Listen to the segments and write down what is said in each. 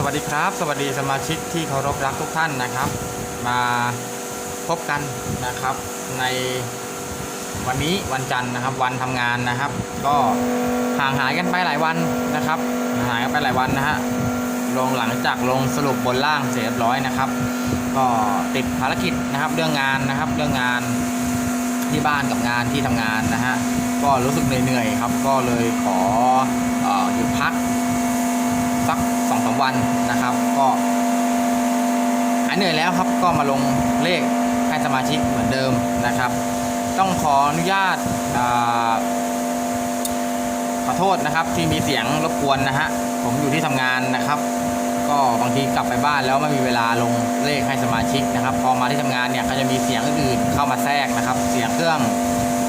สวัสดีครับ สวัสดีสมาชิกที่เคารพรักทุกท่านนะครับ มาพบกันนะครับในวันนี้วันจันทร์นะครับ วันทำงานนะครับ ก็ห่างหายกันไปหลายวันนะครับห่างหายกันไปหลายวันนะฮะลงหลังจากลงสรุปบนล่างเสร็จเรียบร้อยนะครับ ก็ติดภารกิจนะครับ เรื่องงานนะครับ เรื่องงานที่บ้านกับงานที่ทำงานนะฮะก็รู้สึกเหนื่อยๆครับ ก็เลยขออหยุดพักสัก สองสามวันนะครับ ก็หายเหนื่อยแล้วครับก็มาลงเลขให้สมาชิกเหมือนเดิมนะครับ ต้องขออนุญาตขอโทษนะครับที่มีเสียงรบกวนนะฮะผมอยู่ที่ทำงานนะครับ ก็บางทีกลับไปบ้านแล้วไม่มีเวลาลงเลขให้สมาชิกนะครับ พอมาที่ทำงานเนี่ยก็จะมีเสียงอื่นๆเข้ามาแทรกนะครับ เสียงเครื่อง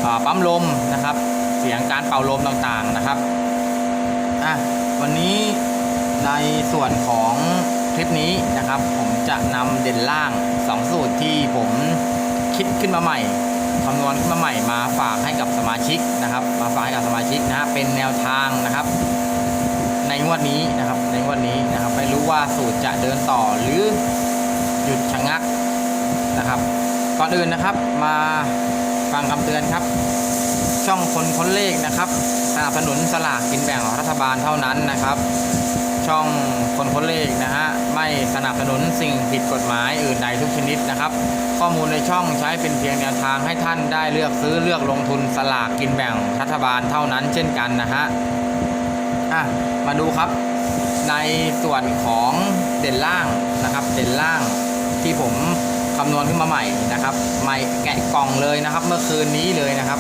อปั๊มลมนะครับ เสียงการเป่าลมต่างๆนะครับอะวันนี้ ในส่วนของคลิปนี้นะครับ ผมจะนำเด่นล่าง 2 สูตรที่ผมคิดขึ้นมาใหม่คำนวณขึ้นมาใหม่มาฝากให้กับสมาชิกนะครับ มาฝากให้กับสมาชิกนะฮะเป็นแนวทางนะครับ ในงวดนี้นะครับในงวดนี้นะครับไม่รู้ว่าสูตรจะเดินต่อหรือหยุดชะงักนะครับก่อนอื่นนะครับมาฟังคำเตือนครับ ช่องคนค้นเลขนะครับสนับสนุนสลากกินแบ่งของรัฐบาลเท่านั้นนะครับ ช่องคนค้นเลขนะฮะ ไม่สนับสนุนสิ่งผิดกฎหมายอื่นใดทุกชนิดนะครับ ข้อมูลในช่องใช้เป็นเพียงแนวทางให้ท่านได้เลือกซื้อเลือกลงทุนสลากกินแบ่งรัฐบาลเท่านั้นเช่นกันนะฮะอะมาดูครับ ในส่วนของเด่นล่างนะครับ เด่นล่างที่ผมคำนวณขึ้นมาใหม่นะครับไม่แกะกล่องเลยนะครับ เมื่อคืนนี้เลยนะครับ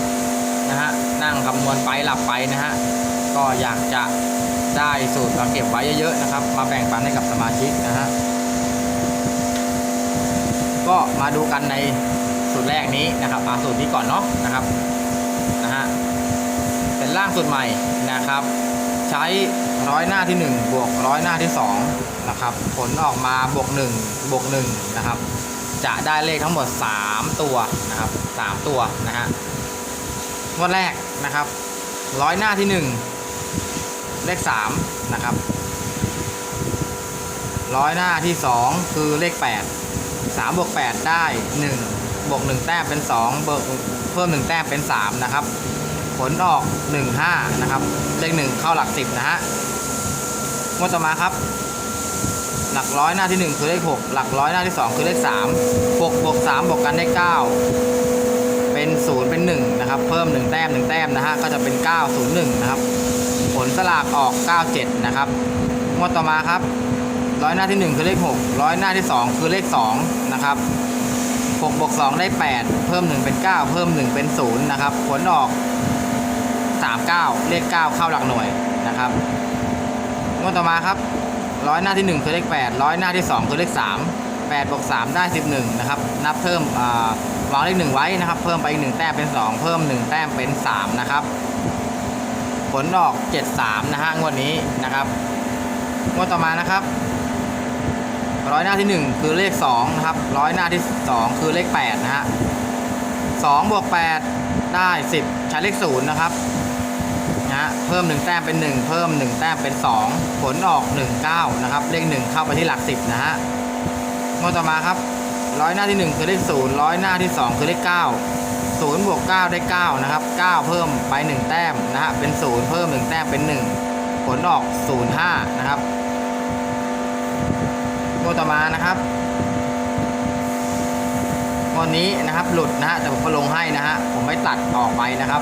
นะฮะนั่งคำนวณไปหลับไปนะฮะก็อยากจะ ได้สูตรมาเก็บไว้เยอะๆนะครับ มาแบ่งปันให้กับสมาชิกนะฮะก็มาดูกันในสูตรแรกนี้นะครับมาสูตรนี้ก่อนเนาะนะครับนะฮะเป็นร่างสูตรใหม่นะครับ ใช้ร้อยหน้าที่ 1 บวกร้อยหน้าที่2นะครับผลออกมาบวก1บวก1นะครับ จะได้เลขทั้งหมด 3 ตัวนะครับ3ตัวนะฮะงวดแรกนะครับร้อยหน้าที่ 1 เลขสามนะครับ ร้อยหน้าที่สองคือเลขแปดสามบวกแปดได้หนึ่งบวกหนึ่งแต้มเป็นสองเบิกเพิ่มหนึ่งแต้มเป็นสามนะครับ ผลออกหนึ่งห้านะครับ เลขหนึ่งเข้าหลักสิบนะฮะงวดต่อมาครับ หลักร้อยหน้าที่หนึ่งคือเลขหกหลักร้อยหน้าที่สองคือเลขสามหกบวกสามบวกกันได้เก้าเป็นศูนย์เป็นหนึ่งนะครับ เพิ่มหนึ่งแต้มหนึ่งแต้มนะฮะ ก็จะเป็นเก้าศูนย์หนึ่งนะครับ ผลสลากออก 97 นะครับงวดต่อมาครับร้อยหน้าที่ 1 คือเลข 6 ร้อยหน้าที่ 2 คือเลข 2 นะครับ6บวก2ได้ 8 เพิ่ม 1 เป็น 9 เพิ่ม 1 เป็น 0 นะครับ ผลออก 39 เลข 9 เข้าหลักหน่วยนะครับงวดต่อมาครับร้อยหน้าที่ 1 คือเลข 8 ร้อยหน้าที่ 2 คือเลข 3 8บวก3ได้ 11 นะครับ นับเพิ่มอ่าวางเลข 1 ไว้นะครับ เพิ่มไปอีก1แต้มเป็น 2 เพิ่ม 1 แต้มเป็น 3 นะครับ ผลออก 73 นะฮะงวดนี้นะครับ งวดต่อมานะครับ ร้อยหน้าที่ 1 คือเลข2นะครับร้อยหน้าที่ 2 คือเลข8นะฮะ2บวก8ได้ 10 ใช้เลข0นะครับนะฮะเพิ่ม 1 แต้มเป็น 1 เพิ่ม 1 แต้มเป็น 2 ผลออก 19 นะครับ เลข 1 เข้าไปที่หลัก 10 นะฮะงวดต่อมาครับร้อยหน้าที่ 1 คือเลข0ร้อยหน้าที่ 2 คือเลข 9 0บวก9ได้ 9 นะครับ 9 เพิ่มไป 1 แต้มนะฮะเป็น 0 เพิ่ม 1 แต้มเป็น 1 ผลออก 05 นะครับงวดต่อมานะครับงวดนี้นะครับหลุดนะฮะแต่ผมก็ลงให้นะฮะผมไม่ตัดออกไปนะครับ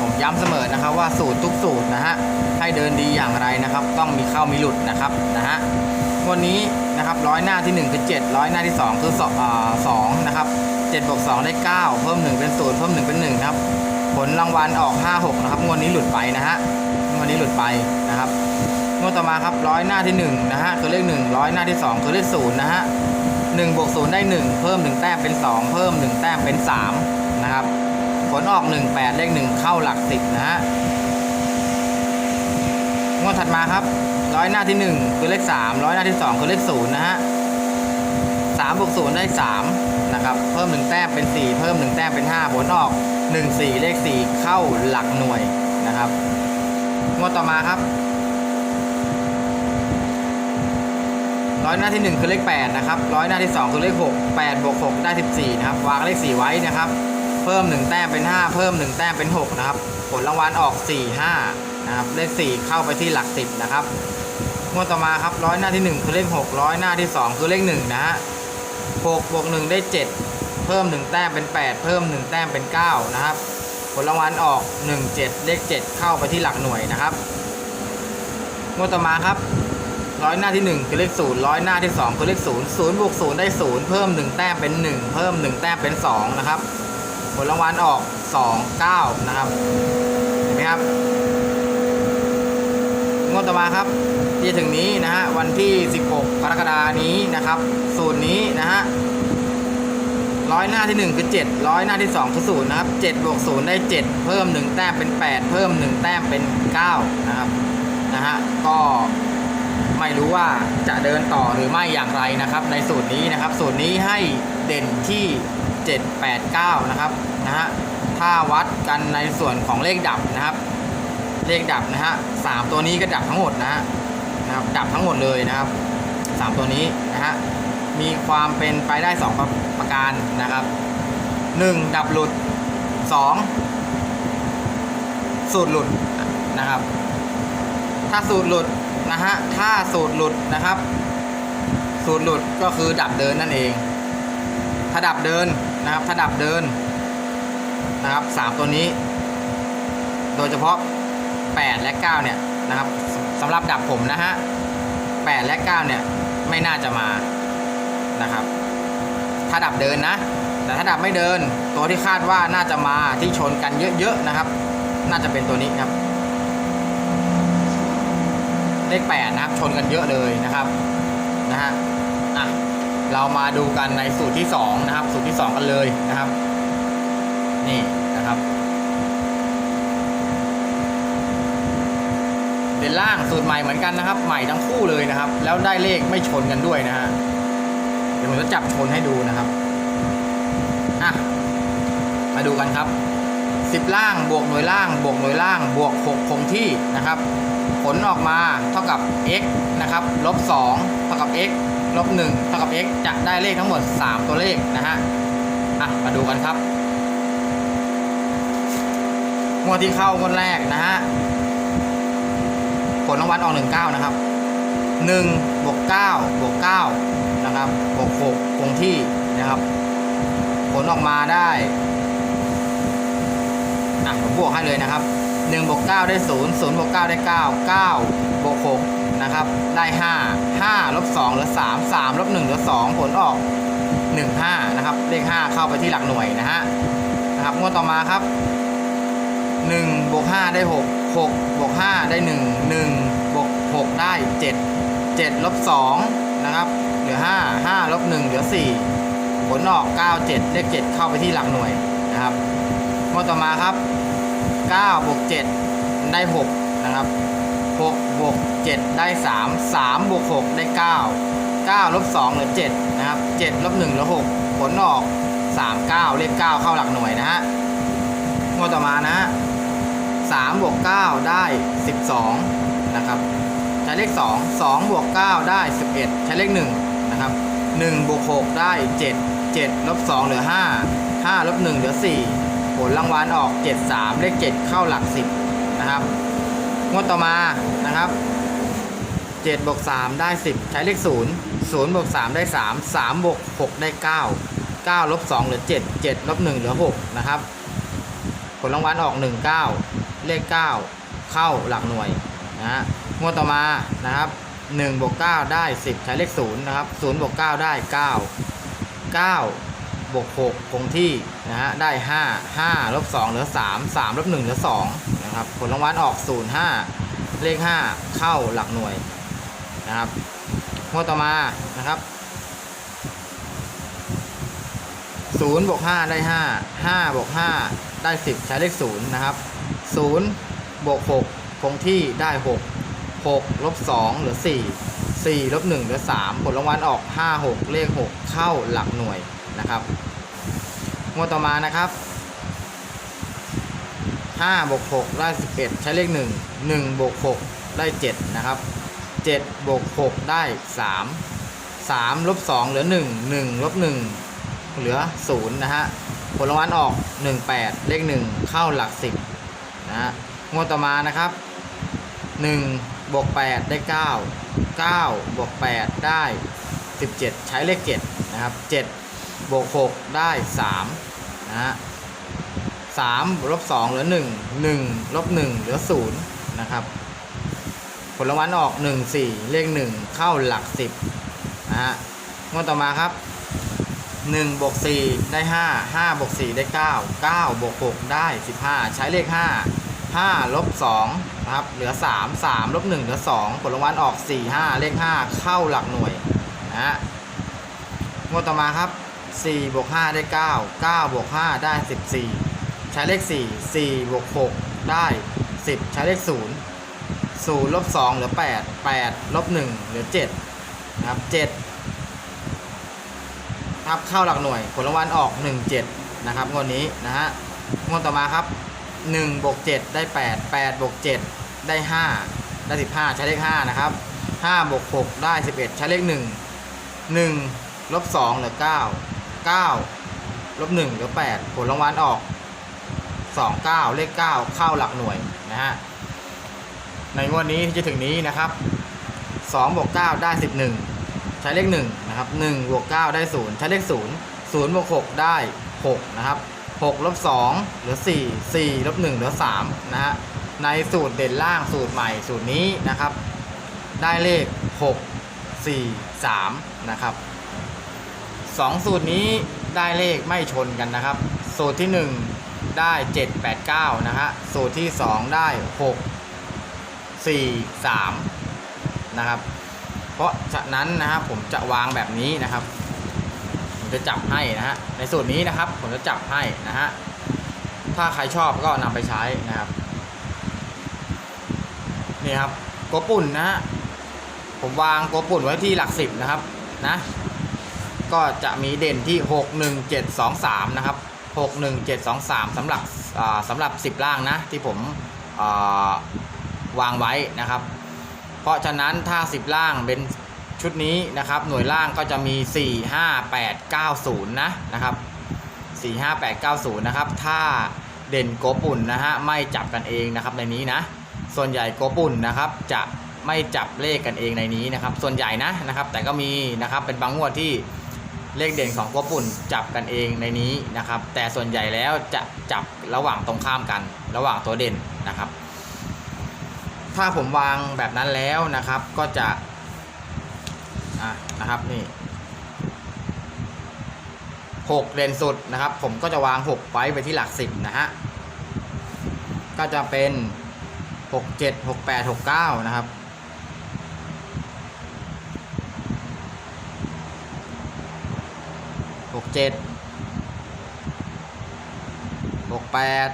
ผมย้ำเสมอนะครับว่าสูตรทุกสูตรนะฮะให้เดินดีอย่างไรนะครับ ต้องมีเข้ามีหลุดนะครับนะฮะวันนี้นะครับร้อยหน้าที่1คือ7ร้อยหน้าที่2คือ2 2นะครับ 7บวก2ได้ 9 เพิ่ม 1 เป็น 0 เพิ่ม 1 เป็น1นะครับ ผลรางวัลออก 5 6 นะครับ งวดนี้หลุดไปนะฮะ งวดนี้หลุดไปนะครับ งวดต่อมาครับร้อยหน้าที่ 1 นะฮะ คือเลข1ร้อยหน้าที่ 2 คือเลข0นะฮะ1บวก0ได้ 1 เพิ่ม 1 แต้มเป็น 2 เพิ่ม 1 แต้มเป็น 3 นะครับ ผลออก 1 8 เลข 1 เข้าหลัก 10 นะฮะ งวดถัดมาครับร้อยหน้าที่หนึ่งคือเลขสามร้อยหน้าที่สองคือเลขศูนย์นะฮะสามบวกศูนย์ได้สาม นะครับ เพิ่มหนึ่งแต้มเป็นสี่เพิ่มหนึ่งแต้มเป็นห้าผลออกหนึ่งสี่เลขสี่เข้าหลักหน่วยนะครับ งวดต่อมาครับ ร้อยหน้าที่หนึ่งคือเลขแปดนะครับ ร้อยหน้าที่สองคือเลขหกแปดบวกหกได้สิบสี่นะครับ วางเลขสี่ไว้นะครับ เพิ่มหนึ่งแต้มเป็นห้าเพิ่มหนึ่งแต้มเป็นหกนะครับ ผลรางวัลออกสี่ห้านะครับ เลขสี่เข้าไปที่หลักสิบนะครับงวดต่อมาครับร้อยหน้าที่หนึ่งคือเลขหกร้อยหน้าที่สองคือเลขหนึ่งนะฮะ หกบวกหนึ่งได้เจ็ดเพิ่มหนึ่งแต้มเป็นแปดเพิ่มหนึ่งแต้มเป็นเก้านะครับ ผลรางวัลออกหนึ่งเจ็ดเลขเจ็ดเข้าไปที่หลักหน่วยนะครับงวดต่อมาครับร้อยหน้าที่ 1 คือเลขศูนย์ร้อยหน้าที่ 2 คือเลขศูนย์ศูนย์บวกศูนย์ได้ศูนย์เพิ่ม 1 แต้มเป็น 1 เพิ่ม 1 แต้มเป็น 2 นะครับ ผลรางวัลออก 2 9 นะครับ เห็นไหมครับงวดต่อมาครับที่ถึงนี้นะฮะวันที่ 16 กรกฎานี้นะครับ สูตรนี้ ร้อยหน้าที่ 1 คือ 7 ร้อยหน้าที่ 2 คือ0นะครับ7บวก0ได้ 7 เพิ่ม 1 แต้มเป็น 8 เพิ่ม 1 แต้มเป็น 9 นะครับนะฮะก็ไม่รู้ว่าจะเดินต่อหรือไม่อย่างไรนะครับ ในสูตรนี้นะครับ สูตรนี้ให้เด่นที่ 7 8 9 นะครับนะฮะถ้าวัดกันในส่วนของเลขดับนะครับ เลขดับนะฮะสามตัวนี้ก็ดับทั้งหมดนะฮะนะครับดับทั้งหมดเลยนะครับสามตัวนี้นะฮะมีความเป็นไปได้สองประ ประการนะครับหนึ่งดับหลุดสองสูตรหลุดนะครับ ถ้าสูตรหลุดนะฮะถ้าสูตรหลุดนะครับ สูตรหลุดก็คือดับเดินนั่นเอง ถ้าดับเดินนะครับถ้าดับเดินนะครับสามตัวนี้ โดยเฉพาะ 8 และ 9 เนี่ยนะครับสสำหรับดับผมนะฮะ8และ 9 เนี่ย ไม่น่าจะมานะครับ ถ้าดับเดินนะ แต่ถ้าดับไม่เดิน ตัวที่คาดว่าน่าจะมาที่ชนกันเยอะๆนะครับ น่าจะเป็นตัวนี้ครับ เลข8นะครับ ชนกันเยอะเลยนะครับนะฮะอะเรามาดูกันในสูตรที่2นะครับ สูตรที่ 2 กันเลยนะครับ นี่นะครับเด่นล่างสูตรใหม่เหมือนกันนะครับ ใหม่ทั้งคู่เลยนะครับ แล้วได้เลขไม่ชนกันด้วยนะฮะ ดี๋ยวผมจะจับชนให้ดูนะครับอะมาดูกันครับ 10 ล่างบวกหน่วยล่าง บวกหน่วยล่าง บวก 6 คงที่นะครับ ผลออกมาเท่ากับ x นะครับลบ2เท่ากับ x ลบ1เท่ากับ x จะได้เลขทั้งหมด 3 ตัวเลขนะฮะอะมาดูกันครับงวดที่เข้างวดแรกนะฮะผลรางวัลออก 19 นะครับ 1 บวก 9 บวก 9 นะครับบวก6คงที่นะครับ ผลออกมาได้อะผมบวกให้เลยนะครับ1บวก9ได้ 0 0บวก9ได้ 9 9บวก6นะครับ ได้ 5 5ลบ2เหลือ3 3ลบ1เหลือ2 ผลออก 1 5 นะครับ เลข 5 เข้าไปที่หลักหน่วยนะฮะนะครับงวดต่อมาครับ1บวก5ได้ 6 6บวก5ได้ 1 1บวก6ได้ 7 7ลบ2นะครับ เหลือ5 5ลบ1เหลือ 4 ผลออก 9 7 เลข 7 เข้าไปที่หลักหน่วยนะครับงวดต่อมาครับ 9 บวก 7 ได้ 6 นะครับ 6 บวก 7 ได้ 3 3 บวก 6 ได้ 9 9ลบ2เหลือ7นะครับ7ลบ1เหลือ6ผลออก 3 9 เลข 9 เข้าหลักหน่วยนะฮะงวดต่อมานะฮะ3บวก9ได้ 12 นะครับ ใช้เลข 2 2บวก9ได้ 11 ใช้เลข 1 นะครับ1บวก6ได้ 7 7ลบ2เหลือ 5 5ลบ1เหลือ 4 ผลรางวัลออก 73 เลข 7 เข้าหลัก 10 นะครับงวดต่อมานะครับ7บวก3ได้ 10 ใช้เลข 0 0บวก3ได้ 3 3บวก6ได้ 9 9ลบ2เหลือ 7 7ลบ1เหลือ 6 นะครับ ผลรางวัลออก 19 เลข 9 เข้าหลักหน่วยนะฮะงวดต่อมานะครับ 1บวก9ได้ 10 ใช้เลข0นะครับ0บวก9ได้ 9 9บวก6คงที่นะฮะได้ 5 5ลบ2เหลือ 3 3ลบ1เหลือ2นะครับผลรางวัลออก 0 5 เลข 5 เข้าหลักหน่วยนะครับงวดต่อมานะครับศูนย์บวกห้าได้ห้าห้าบวกห้าได้สิบใช้เลขศูนย์นะครับศูนย์บวกหกคงที่ได้ห กหกลบสองเหลือสี่สี่ลบหนึ่งเหลือสามผลรางวัลออกห้าหกเลขหกเข้าหลักหน่วยนะครับงวดต่อมานะครับห้าบวกหกได้สิบเอ็ดใช้เลขหนึ่งหนึ่งบวกหกได้เจ็ดนะครับเจ็ดบวกหกได้สามสามลบสองเหลือหนึ่งหนึ่งลบหนึ่งเหลือศูนย์นะฮะผลรางวัลออกหนึ่งแปดเลขหนึ่งเข้าหลักสิบนะฮะงวดต่อมานะครับหนึ่ง บวกแปดได้เก้าเก้าบวกแปดได้สิบเจ็ดใช้เลขเจ็ดนะครับเจ็ดบวกหกได้สามนะฮะสามลบสองเหลือหนึ่งหนึ่งลบหนึ่งเหลือศูนะครับ ผลรางวัลออกหนึ่งสี่เลขหนึ่งเข้าหลักสิบนะฮะงวดต่อมาครับ1บวก4ได้ 5 5บวก4ได้ 9 9บวก6ได้ 15 ใช้เลข 5 5ลบ2นะครับ เหลือ 3 3ลบ1เหลือ 2 ผลรางวัลออก 4 5 เลข 5 เข้าหลักหน่วยนะฮะงวดต่อมาครับ4บวก5ได้ 9 9บวก5ได้ 14 ใช้เลข 4 4บวก6ได้ 10 ใช้เลข 0 0ลบ2เหลือ 8 8ลบ1เหลือ 7 นะครับเจ็ดครับเข้าหลักหน่วย ผลรางวัลออก 1 7 นะครับงวดนี้นะฮะงวดต่อมาครับ 1บวก7ได้ 8 8บวก7ได้ 5 ได้ 15 ใช้เลข5นะครับ5บวก6ได้ 11 ใช้เลข 1 1ลบ2เหลือ 9 9ลบ1เหลือ 8 ผลรางวัลออก 2 9 เลข 9 เข้าหลักหน่วยนะฮะในงวดนี้ที่จะถึงนี้นะครับ2บวก9ได้ 11 ใช้เลข1นะครับ1บวก9ได้ 0 ใช้เลข 0 0บวก6ได้ 6 นะครับ 6ลบ2เหลือ 4 4ลบ1เหลือ3นะฮะในสูตรเด่นล่างสูตรใหม่สูตรนี้นะครับ ได้เลข 6 4 3 นะครับ 2 สูตรนี้ได้เลขไม่ชนกันนะครับ สูตรที่ 1 ได้ 7 8 9 นะฮะสูตรที่ 2 ได้ 6 4 3 นะครับ เพราะฉะนั้นนะครับผมจะวางแบบนี้นะครับ จะจับให้นะฮะในสูตรนี้นะครับ ผมจะจับให้นะฮะถ้าใครชอบก็นำไปใช้นะครับนี่ครับโกปุ่นนะฮะผมวางโกปุ่นไว้ที่หลักสิบนะครับนะก็จะมีเด่นที่ 6 1 7 2 3 นะครับ 6 1 7 2 3สำหรับอ่าสำหรับ 10 ล่างนะที่ผมวางไว้นะครับ เพราะฉะนั้นถ้า 10 ล่างเป็น ชุดนี้นะครับ หน่วยล่างก็จะมี 4 5 8 9 0 นะนะครับ 4 5 8 9 0 นะครับ ถ้าเด่นโกปุ่นนะฮะไม่จับกันเองนะครับในนี้นะ ส่วนใหญ่โกปุ่นนะครับจะไม่จับเลขกันเองในนี้นะครับ ส่วนใหญ่นะนะครับ แต่ก็มีนะครับเป็นบางงวดที่เลขเด่นของโกปุ่นจับกันเองในนี้นะครับ แต่ส่วนใหญ่แล้วจะจับระหว่างตรงข้ามกัน ระหว่างตัวเด่นนะครับ ถ้าผมวางแบบนั้นแล้วนะครับก็จะ อะนะครับนี่หกเด่นสุดนะครับ ผมก็จะวางหกไว้ไปที่หลักสิบนะฮะก็จะเป็นหกเจ็ดหกแปดหกเก้านะครับหกเจ็ดหกแปด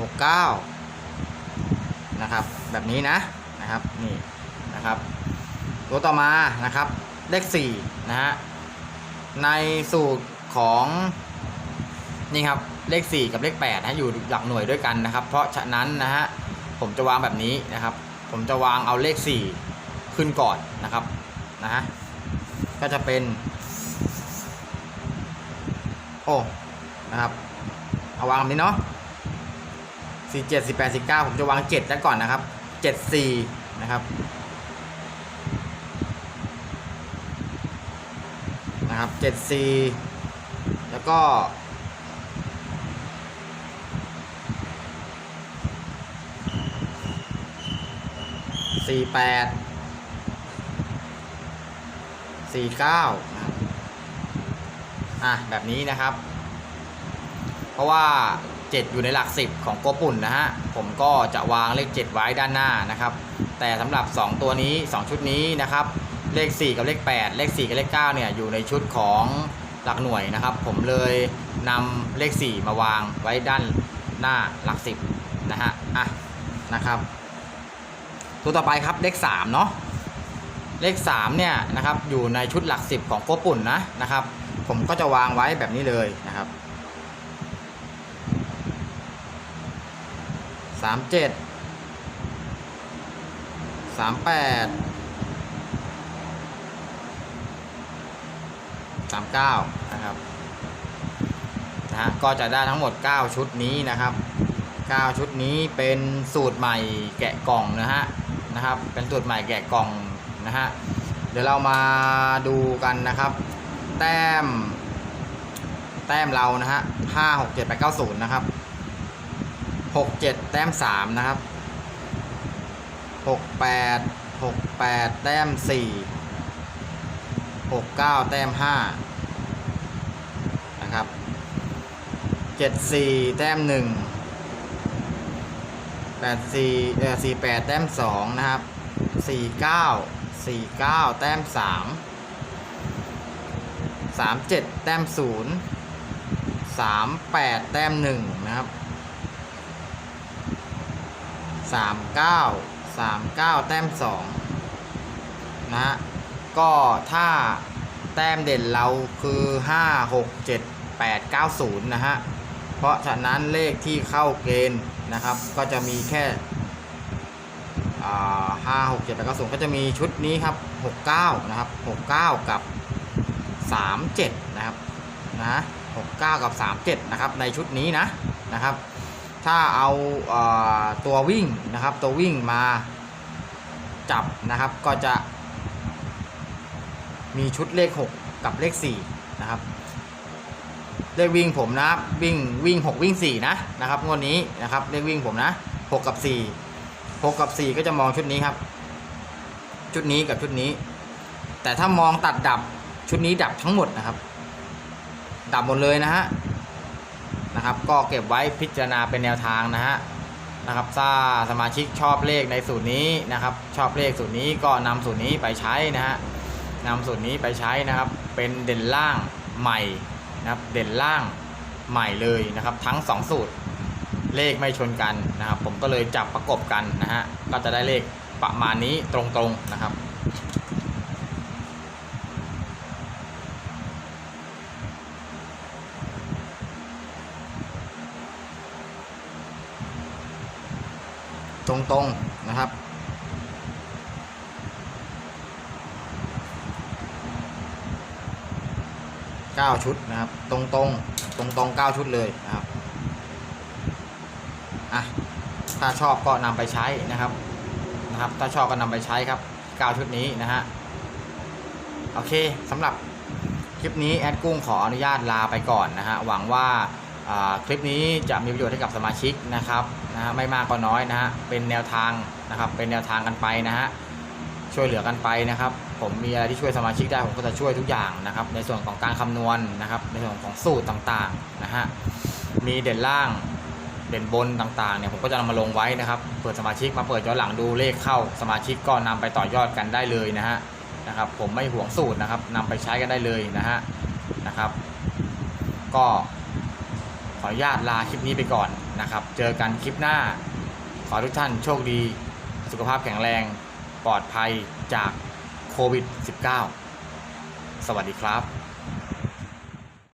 หกเก้านะครับ แบบนี้นะนะครับนี่ นะครับ ตัวต่อมานะครับเลข4นะฮะในสูตรของนี่ครับเลข 4 กับเลข8นะอยู่หลักหน่วยด้วยกันนะครับ เพราะฉะนั้นนะฮะผมจะวางแบบนี้นะครับ ผมจะวางเอาเลข 4 ขึ้นก่อนนะครับนะฮะก็จะเป็น โอ้นะครับเอาวางแบบนี้เนาะสี่เจ็ดสี่แปดสี่เก้าผมจะวางเจ็ดแล้วก่อนนะครับเจ็ดสี่นะครับ นะครับเจ็ดสี่แล้วก็สี่แปดสี่เก้านะครับอะ แบบนี้นะครับ เพราะว่า 7 อยู่ในหลัก 10 ของโกปุ่นนะฮะ ผมก็จะวางเลข 7 ไว้ด้านหน้านะครับ แต่สำหรับ 2 ตัวนี้ 2 ชุดนี้นะครับ เลข 4 กับเลข 8 เลข 4 กับเลข9เนี่ยอยู่ในชุดของหลักหน่วยนะครับ ผมเลยนำเลข 4 มาวางไว้ด้านหน้าหลัก 10 นะฮะอะนะครับตัวต่อไปครับเลข3เนาะเลข3เนี่ยนะครับอยู่ในชุดหลัก 10 ของโกปุ่นนะนะครับ ผมก็จะวางไว้แบบนี้เลยนะครับ37 38 39นะครับนะฮะก็จะได้ทั้งหมด 9 ชุดนี้นะครับ 9 ชุดนี้เป็นสูตรใหม่แกะกล่องนะฮะนะครับ เป็นสูตรใหม่แกะกล่องนะฮะเดี๋ยวเรามาดูกันนะครับ แต้ม แต้มเรานะฮะ5 6 7 8 9 0นะครับ67แต้ม3นะครับ68 68แต้ม4 69 แต้ม 5 นะครับ 74 แต้ม 1 84เอ่อ48 แต้ม 2 นะครับ 49 49 แต้ม 3 37 แต้ม 0 38 แต้ม 1 นะครับ 39 39 แต้ม 2 นะฮะ ก็ถ้าแต้มเด่นเราคือ 5 6 7 8 9 0 นะฮะ เพราะฉะนั้นเลขที่เข้าเกณฑ์นะครับ ก็จะมีแค่ห้าหกเจ็ดแปดเก้าศูนย์ก็จะมีชุดนี้ครับหกเก้านะครับหกเก้ากับสามเจ็ดนะครับนะหกเก้ากับสามเจ็ดนะครับในชุดนี้นะนะครับ ถ้าเอาอ่อตัววิ่งนะครับตัววิ่งมาจับนะครับก็จะ มีชุดเลข 6 กับเลข 4 นะครับ เลขวิ่งผมนะวิ่งวิ่ง 6 วิ่ง 4 นะนะครับงวดนี้นะครับเลขวิ่งผมนะ 6 กับ 4 6 กับ 4 ก็จะมองชุดนี้ครับ ชุดนี้กับชุดนี้ แต่ถ้ามองตัดดับชุดนี้ดับทั้งหมดนะครับ ดับหมดเลยนะฮะนะครับ ก็เก็บไว้พิจารณาเป็นแนวทางนะฮะนะครับถ้าสมาชิกชอบเลขในสูตรนี้นะครับ ชอบเลขสูตรนี้ก็นำสูตรนี้ไปใช้นะฮะ นำสูตรนี้ไปใช้นะครับเป็นเด่นล่างใหม่นะครับเด่นล่างใหม่เลยนะครับ ทั้ง 2 สูตรเลขไม่ชนกันนะครับ ผมก็เลยจับประกบกันนะฮะก็จะได้เลขประมาณนี้ตรงๆนะครับตรงๆนะครับ เก้าชุดนะครับ ตรงๆตรงๆเก้าชุดเลยนะครับอะถ้าชอบก็นำไปใช้นะครับนะครับ ถ้าชอบก็นำไปใช้ครับเก้าชุดนี้นะฮะโอเคสำหรับคลิปนี้แอดกุ้งขออนุญาตลาไปก่อนนะฮะหวังว่าคลิปนี้จะมีประโยชน์ให้กับสมาชิกนะครับนะฮะไม่มากก็น้อยนะฮะเป็นแนวทางนะครับเป็นแนวทางกันไปนะฮะ ช่วยเหลือกันไปนะครับ ผมมีอะไรที่ช่วยสมาชิกได้ผมก็จะช่วยทุกอย่างนะครับ ในส่วนของการคำนวณนะครับ ในส่วนของสูตรต่างๆนะฮะมีเด่นล่างเด่นบนต่างๆเนี่ยผมก็จะนำมาลงไว้นะครับเปิดสมาชิกมาเปิดย้อนหลังดูเลขเข้าสมาชิกก็นำไปต่อยอดกันได้เลยนะฮะนะครับ ผมไม่ห่วงสูตรนะครับนำไปใช้กันได้เลยนะฮะนะครับ ก็ขออนุญาตลาคลิปนี้ไปก่อนนะครับ เจอกันคลิปหน้า ขอทุกท่านโชคดี สุขภาพแข็งแรง ปลอดภัยจากโควิด -19 สวัสดีครับ